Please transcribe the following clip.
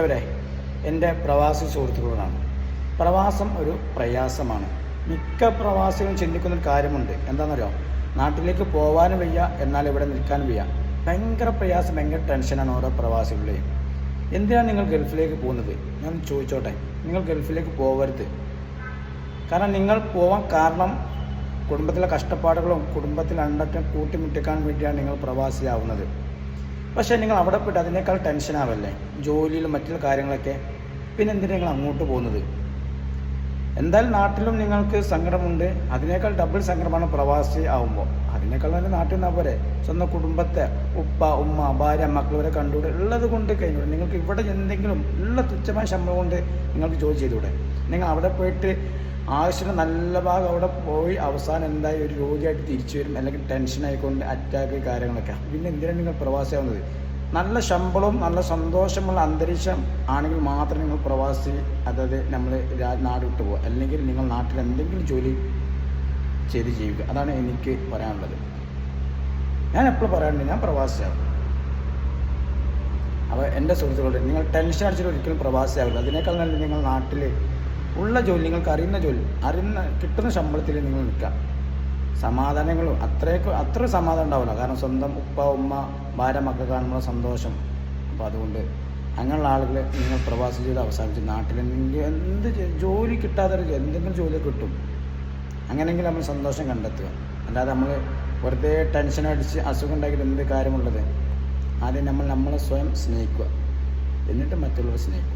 വരെ എന്റെ പ്രവാസി സുഹൃത്തുക്കളോടാണ്. പ്രവാസം ഒരു പ്രയാസമാണ്. മിക്ക പ്രവാസികളും ചിന്തിക്കുന്ന ഒരു കാര്യമുണ്ട്. എന്താണെന്നറിയോ? നാട്ടിലേക്ക് പോകാനും വയ്യ എന്നാൽ ഇവിടെ നിൽക്കാനും വയ്യ. ഭയങ്കര പ്രയാസം ഭയങ്കര ടെൻഷനാണ് ഓരോ പ്രവാസികളുടെയും. എന്തിനാണ് നിങ്ങൾ ഗൾഫിലേക്ക് പോകുന്നത്? ഞാൻ ചോദിച്ചോട്ടെ. നിങ്ങൾ ഗൾഫിലേക്ക് പോകരുത് കാരണം നിങ്ങൾ പോവാൻ കാരണം കുടുംബത്തിലെ കഷ്ടപ്പാടുകളും കുടുംബത്തിൽ അണ്ടറ്റം കൂട്ടിമുട്ടിക്കാൻ വേണ്ടിയാണ് നിങ്ങൾ പ്രവാസിയാവുന്നത്. പക്ഷേ നിങ്ങൾ അവിടെ പോയിട്ട് അതിനേക്കാൾ ടെൻഷൻ ആവല്ലേ? ജോലിയിലും മറ്റുള്ള കാര്യങ്ങളൊക്കെ. പിന്നെ എന്തിനാണ് നിങ്ങൾ അങ്ങോട്ട് പോകുന്നത്? എന്തായാലും നാട്ടിലും നിങ്ങൾക്ക് സങ്കടമുണ്ട്. അതിനേക്കാൾ ഡബിൾ സങ്കടമാണ് പ്രവാസി ആവുമ്പോൾ അതിനേക്കാൾ നല്ല നാട്ടിൽ നിന്നാൽ പോരെ? സ്വന്തം കുടുംബത്തെ ഉപ്പ ഉമ്മ ഭാര്യ മക്കളവരെ കണ്ടുകൂടെ? ഉള്ളത് കൊണ്ട് കഴിഞ്ഞൂടെ. നിങ്ങൾക്ക് ഇവിടെ എന്തെങ്കിലും ഉള്ള തുച്ഛമായ ശമ്പളം കൊണ്ട് നിങ്ങൾക്ക് ജോലി ചെയ്തുകൂടെ? നിങ്ങൾ അവിടെ പോയിട്ട് ആവശ്യത്തിന് നല്ല ഭാഗം അവിടെ പോയി അവസാനം എന്തായി? ഒരു രോഗിയായിട്ട് തിരിച്ചു വരും. അല്ലെങ്കിൽ ടെൻഷൻ ആയിക്കൊണ്ട് അറ്റാക്ക് കാര്യങ്ങളൊക്കെ. പിന്നെ എന്തിനാണ് നിങ്ങൾ പ്രവാസിയാവുന്നത്? നല്ല ശമ്പളവും നല്ല സന്തോഷമുള്ള അന്തരീക്ഷം ആണെങ്കിൽ മാത്രമേ നിങ്ങൾ പ്രവാസി അതായത് നമ്മൾ നാട് വിട്ടു പോകുക അല്ലെങ്കിൽ നിങ്ങൾ നാട്ടിൽ എന്തെങ്കിലും ജോലി ചെയ്ത് ജീവിക്കുക. അതാണ് എനിക്ക് പറയാനുള്ളത്. ഞാൻ എപ്പോഴും പറയാറുണ്ട് ഞാൻ പ്രവാസിയാവും അപ്പോൾ എന്റെ സുഹൃത്തുക്കളുടെ നിങ്ങൾ ടെൻഷൻ അടിച്ചിട്ട് ഒരിക്കലും പ്രവാസിയാവില്ല അതിനേക്കാൾ നല്ല നിങ്ങൾ നാട്ടിൽ ഉള്ള ജോലി നിങ്ങൾക്ക് അറിയുന്ന ജോലി അറിയുന്ന കിട്ടുന്ന ശമ്പളത്തിൽ നിങ്ങൾ നിൽക്കുക. സമാധാനങ്ങളും അത്രയൊക്കെ അത്ര സമാധാനം ഉണ്ടാവില്ല. കാരണം സ്വന്തം ഉപ്പ ഉമ്മ ഭാര്യ മക്കൾ കാണുമ്പോൾ സന്തോഷം. അപ്പോൾ അതുകൊണ്ട് അങ്ങനെയുള്ള ആളുകൾ നിങ്ങൾ പ്രവാസി ജീവിതം അവസാനിച്ച് നാട്ടിൽ എന്ത് ജോലി കിട്ടാതെ എന്തെങ്കിലും ജോലി കിട്ടും. അങ്ങനെയെങ്കിൽ നമ്മൾ സന്തോഷം കണ്ടെത്തുക. അല്ലാതെ നമ്മൾ വെറുതെ ടെൻഷൻ അടിച്ച് അസുഖം ഉണ്ടാക്കിയിട്ട് എന്ത് കാര്യമുള്ളത്? ആദ്യം നമ്മൾ നമ്മളെ സ്വയം സ്നേഹിക്കുക. എന്നിട്ട് മറ്റുള്ളവരെ സ്നേഹിക്കുക.